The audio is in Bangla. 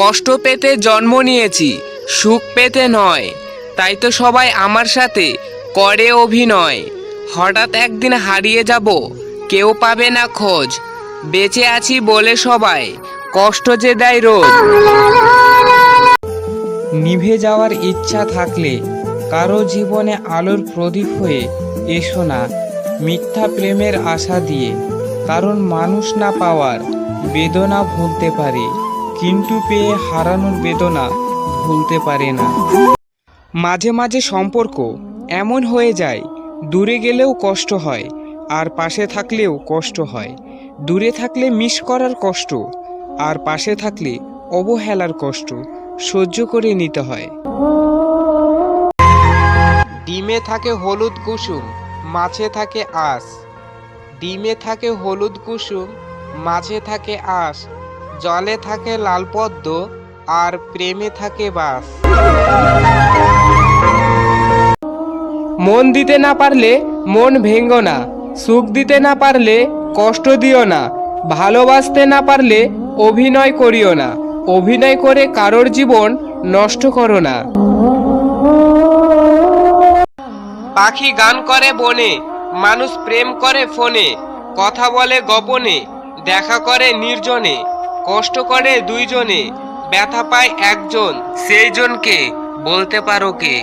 কষ্ট পেতে জন্ম নিয়েছি, সুখ পেতে নয়। তাই তো সবাই আমার সাথে করে অভিনয়। হঠাৎ একদিন হারিয়ে যাব, কেউ পাবে না খোঁজ। বেঁচে আছি বলে সবাই, কষ্ট যে দেয় রোজ। নিভে যাওয়ার ইচ্ছা থাকলে কারও জীবনে আলোর প্রদীপ হয়ে এসো না, মিথ্যা প্রেমের আশা দিয়ে। কারণ মানুষ না পাওয়ার বেদনা ভুলতে পারে। কিন্তু পেয়ে হারানোর বেদনা ভুলতে পারে না। মাঝে মাঝে সম্পর্ক এমন হয়ে যায়, দূরে গেলেও কষ্ট হয়, আর পাশে থাকলেও কষ্ট হয়। দূরে থাকলে মিস করার কষ্ট, আর পাশে থাকলে অবহেলার কষ্ট সহ্য করে নিতে হয়। ডিমে থাকে হলুদ কুসুম, মাছে থাকে আঁশ। ডিমে থাকে হলুদ কুসুম, মাছে থাকে আঁশ জলে থাকে লাল পদ্ম আর প্রেমে থাকে বাস। মন দিতে না পারলে মন ভেঙ্গো না, সুখ দিতে না পারলে কষ্ট দিও না, ভালোবাসতে না পারলে অভিনয় করিও না, অভিনয় করে কারোর জীবন নষ্ট করো না। পাখি গান করে বনে, মানুষ প্রেম করে ফোনে, কথা বলে গোপনে, দেখা করে নির্জনে কষ্ট করে দুইজনে ব্যথা পায় একজন সেই জনকে বলতে পারো কে?